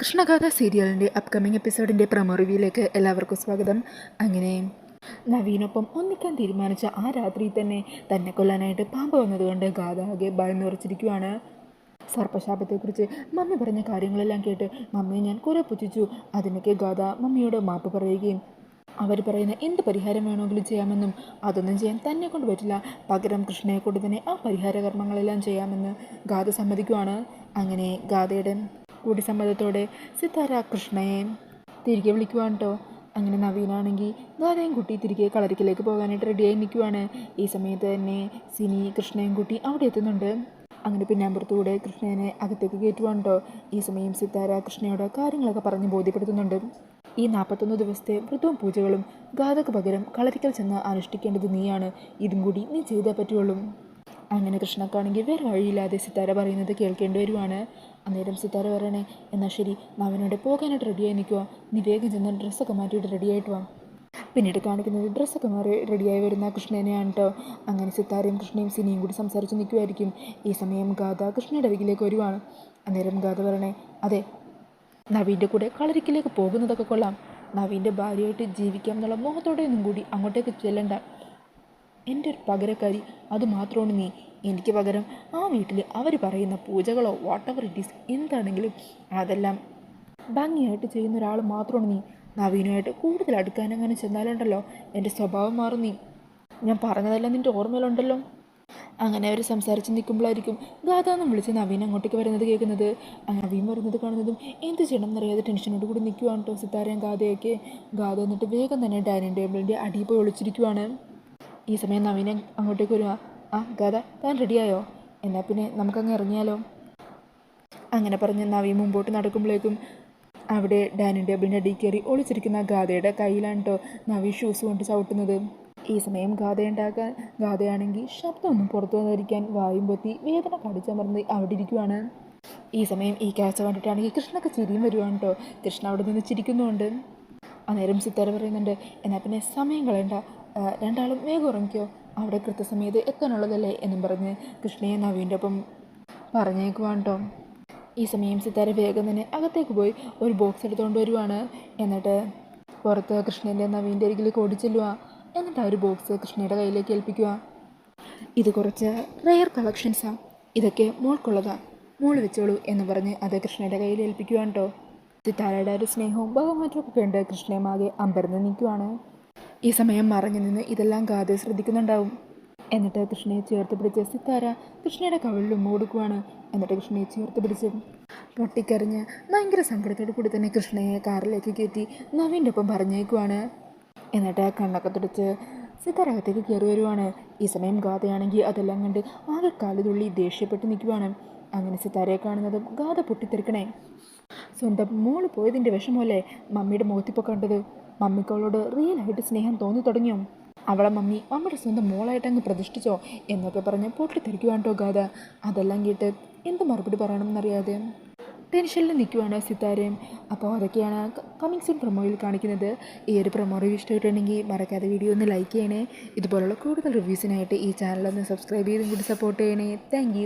കൃഷ്ണഗാഥ സീരിയലിന്റെ upcoming എപ്പിസോഡിന്റെ promo റിവ്യൂയിലേക്ക് എല്ലാവർക്കും സ്വാഗതം. അങ്ങനെ നവീനൊപ്പം ഒന്നിക്കാൻ തീരുമാനിച്ച ആ രാത്രി തന്നെ തന്നെ കൊല്ലാനായിട്ട് പാമ്പ് വന്നതുകൊണ്ട് ഗാഥ ആകെ ഭയന്നുറച്ചിരിക്കുവാണ്. സർപ്പശാപത്തെക്കുറിച്ച് മമ്മി പറഞ്ഞ കാര്യങ്ങളെല്ലാം കേട്ട് മമ്മിയെ ഞാൻ കുറേ പുച്ഛിച്ചു അതിനൊക്കെ ഗാഥ മമ്മിയോട് മാപ്പ് പറയുകയും അവർ പറയുന്ന എന്ത് പരിഹാരം വേണമെങ്കിലും ചെയ്യാമെന്നും അതൊന്നും ചെയ്യാൻ തന്നെ കൊണ്ട് പറ്റില്ല. പകരം കൃഷ്ണയെ കൊണ്ട് തന്നെ ആ പരിഹാര കർമ്മങ്ങളെല്ലാം ചെയ്യാമെന്ന് ഗാഥ സമ്മതിക്കുവാണ്. അങ്ങനെ ഗാഥയുടെ കൂടി സമ്മതത്തോടെ സിത്താര കൃഷ്ണയെ തിരികെ വിളിക്കുവാണ് കേട്ടോ അങ്ങനെ നവീനാണെങ്കിൽ ഗാഥയും കുട്ടി തിരികെ കളരിക്കിലേക്ക് പോകാനായിട്ട് റെഡിയായി നിൽക്കുവാണ്. ഈ സമയത്ത് തന്നെ സിനി കൃഷ്ണയും കുട്ടി അവിടെ എത്തുന്നുണ്ട്. അങ്ങനെ പിന്നാമ്പുറത്തൂടെ കൃഷ്ണനെ അകത്തേക്ക് കയറ്റുവാണ് കേട്ടോ ഈ സമയം സിത്താര കൃഷ്ണയോട് കാര്യങ്ങളൊക്കെ പറഞ്ഞ് ബോധ്യപ്പെടുത്തുന്നുണ്ട്. ഈ നാൽപ്പത്തൊന്ന് ദിവസത്തെ വ്രതവും പൂജകളും ഗാഥക്ക് പകരം കളരിക്കൽ ചെന്ന് അനുഷ്ഠിക്കേണ്ടത് നീയാണ്. ഇതും കൂടി നീ ചെയ്തേ പറ്റുള്ളൂ അങ്ങനെ കൃഷ്ണക്കാണെങ്കിൽ വേറെ വഴിയില്ലാതെ സിത്താര പറയുന്നത് കേൾക്കേണ്ടി വരുവാണ്. അന്നേരം സിത്താര പറയണേ എന്നാൽ ശരി അവനോട് പോകാനായിട്ട് റെഡിയായി നിൽക്കുക നീ വേഗം ചെന്ന് ഡ്രസ്സൊക്കെ മാറ്റിയിട്ട് റെഡിയായിട്ട് വാ. പിന്നീട് കാണിക്കുന്നത് ഡ്രസ്സൊക്കെ മാറി റെഡിയായി വരുന്ന കൃഷ്ണനെയാണ് കേട്ടോ അങ്ങനെ സിത്താരയും കൃഷ്ണയും സിനിയും കൂടി സംസാരിച്ച് നിൽക്കുമായിരിക്കും ഈ സമയം ഗാഥ കൃഷ്ണയുടെ അരികിലേക്ക് വരുവാണ്. അന്നേരം ഗാഥ പറയണേ അതെ നവീന്റെ കൂടെ കളരിക്കിലേക്ക് പോകുന്നതൊക്കെ കൊള്ളാം. നവീന്റെ ഭാര്യയായിട്ട് ജീവിക്കാം എന്നുള്ള മോഹത്തോടെയൊന്നും കൂടി അങ്ങോട്ടേക്ക് ചെല്ലണ്ട. എന്റെ ഒരു പകരക്കാരി അത് മാത്രമാണ് നീ. എനിക്ക് പകരം ആ വീട്ടിൽ അവർ പറയുന്ന പൂജകളോ വാട്ടവർ ഇറ്റ് ഈസ് എന്താണെങ്കിലും അതെല്ലാം ഭംഗിയായിട്ട് ചെയ്യുന്ന ഒരാൾ മാത്രമാണ് നീ. നവീനുമായിട്ട് കൂടുതൽ അടുക്കാൻ അങ്ങനെ ചെന്നാലുണ്ടല്ലോ. എന്റെ സ്വഭാവം മാറും നീ. ഞാൻ പറഞ്ഞതെല്ലാം നിന്റെ ഓർമ്മയിലുണ്ടല്ലോ. അങ്ങനെ അവർ സംസാരിച്ച് നിൽക്കുമ്പോഴായിരിക്കും ഗാഥാന്നും വിളിച്ച് നവീൻ അങ്ങോട്ടേക്ക് വരുന്നത് കേൾക്കുന്നത്. നവീൻ വരുന്നത് കാണുന്നതും എന്ത് ചെയ്യണം എന്നറിയാതെ ടെൻഷനോട് കൂടി നിൽക്കുവാണ് കേട്ടോ സിത്താരയും ഗാഥയൊക്കെ. ഗാഥ എന്നിട്ട് വേഗം തന്നെ ഡൈനിങ് ടേബിളിന്റെ അടിയിൽ പോയി ഒളിച്ചിരിക്കുവാണ്. ഈ സമയം നവീനെ അങ്ങോട്ടേക്ക് വരുവാ ആ ഗാഥ താൻ റെഡിയായോ എന്നാൽ പിന്നെ നമുക്കങ്ങ് ഇറങ്ങിയാലോ? അങ്ങനെ പറഞ്ഞ് നവീൻ മുമ്പോട്ട് നടക്കുമ്പോഴേക്കും അവിടെ ഡൈനിങ് ടേബിളിന്റെ അടിയിൽ കയറി ഒളിച്ചിരിക്കുന്ന ഗാഥയുടെ കയ്യിലാണ് കേട്ടോ നവീൻ ഷൂസ് കൊണ്ട് ചവിട്ടുന്നത്. ഈ സമയം ഗാഥയുണ്ടാക്കാൻ ഗാഥയാണെങ്കിൽ ശബ്ദമൊന്നും പുറത്തു വന്നിരിക്കാൻ വായും പൊത്തി വേദന കടിച്ചമർന്ന് അവിടെ ഇരിക്കുവാണ്. ഈ സമയം ഈ കാഴ്ച കണ്ടിട്ടാണെങ്കിൽ കൃഷ്ണൊക്കെ ചിരിയും വരുവാണ് കേട്ടോ കൃഷ്ണ അവിടെ നിന്ന് ചിരിക്കുന്നുണ്ട്. അന്നേരം സിത്താര പറയുന്നുണ്ട് എന്നാൽ പിന്നെ സമയം കളയണ്ട. രണ്ടാളും വേഗം ഉറങ്ങിക്കോ. അവിടെ കൃത്യസമയത്ത് എത്താനുള്ളതല്ലേ എന്നും പറഞ്ഞ് കൃഷ്ണയെ നവീന്റെ ഒപ്പം പറഞ്ഞേക്കുവാണ്ടോ ഈ സമയം സിത്താര വേഗം തന്നെ അകത്തേക്ക് പോയി ഒരു ബോക്സ് എടുത്തുകൊണ്ട് വരുവാണ്. എന്നിട്ട് പുറത്ത് കൃഷ്ണന്റെ നവീന്റെ അരികിലേക്ക് ഓടിച്ചെല്ലുക എന്നിട്ട് ആ ഒരു ബോക്സ് കൃഷ്ണയുടെ കയ്യിലേക്ക് ഏൽപ്പിക്കുക ഇത് കുറച്ച് റെയർ കളക്ഷൻസാണ് ഇതൊക്കെ മോൾക്കുള്ളതാണ് മോൾ വെച്ചോളൂ എന്ന് പറഞ്ഞ് അത് കൃഷ്ണയുടെ കയ്യിൽ ഏൽപ്പിക്കുവാണ് കേട്ടോ സിത്താരയുടെ ഒരു സ്നേഹവും ബഹുമാറ്റവും ഒക്കെ ഉണ്ട് കൃഷ്ണയുമാകെ അമ്പരന്ന് നിൽക്കുവാണ്. ഈ സമയം മറഞ്ഞു നിന്ന് ഇതെല്ലാം ഗാഥ ശ്രദ്ധിക്കുന്നുണ്ടാവും. എന്നിട്ട് കൃഷ്ണയെ ചേർത്ത് പിടിച്ച് സിത്താര കൃഷ്ണയുടെ കവിളിൽ ഉമ്മ കൊടുക്കുവാണ്. എന്നിട്ട് കൃഷ്ണയെ ചേർത്ത് പിടിച്ച് പൊട്ടിക്കറിഞ്ഞ് ഭയങ്കര സങ്കടത്തോടു കൂടി തന്നെ കൃഷ്ണയെ കാറിലേക്ക് കയറ്റി നവീന്റെ ഒപ്പം പറഞ്ഞേക്കുവാണ്. എന്നിട്ട് കണ്ണൊക്കെ തുടച്ച് സിത്താര അകത്തേക്ക് കയറി വരുവാണ്. ഈ സമയം ഗാഥയാണെങ്കിൽ അതെല്ലാം കണ്ട് ആകെ കാലിതുള്ളി ദേഷ്യപ്പെട്ട് നിൽക്കുവാണ്. അങ്ങനെ സിത്താരയെ കാണുന്നത് ഗാഥ പൊട്ടിത്തെറിക്കണേ. സ്വന്തം മോൾ പോയതിന്റെ വിഷമമല്ലേ മമ്മിയുടെ മുഖത്തിപ്പോൾ കണ്ടത്? മമ്മിക്ക് റിയൽ റിയലായിട്ട് സ്നേഹം തോന്നി തുടങ്ങിയോ? അവളെ മമ്മി മമ്മിയുടെ സ്വന്തം മോളായിട്ട് അങ്ങ് പ്രതിഷ്ഠിച്ചോ? എന്നൊക്കെ പറഞ്ഞ് പൊട്ടിത്തെറിക്കുവാണ് ടോകാതെ അതെല്ലാം കേട്ട് എന്ത് മറുപടി പറയണമെന്നറിയാതെ ടെൻഷനിൽ നിൽക്കുവാണ് സിത്താരയും അപ്പോൾ അതൊക്കെയാണ് കമ്മിങ് സൂൺ പ്രൊമോയിൽ കാണിക്കുന്നത്. ഈ ഒരു പ്രൊമോ റിവ്യൂ ഇഷ്ടമായിട്ടുണ്ടെങ്കിൽ മറക്കാതെ വീഡിയോ ഒന്ന് ലൈക്ക് ചെയ്യണേ. ഇതുപോലുള്ള കൂടുതൽ റിവ്യൂസിനായിട്ട് ഈ ചാനൽ ഒന്ന് സബ്സ്ക്രൈബ് ചെയ്തും കൂടി സപ്പോർട്ട് ചെയ്യണേ. താങ്ക്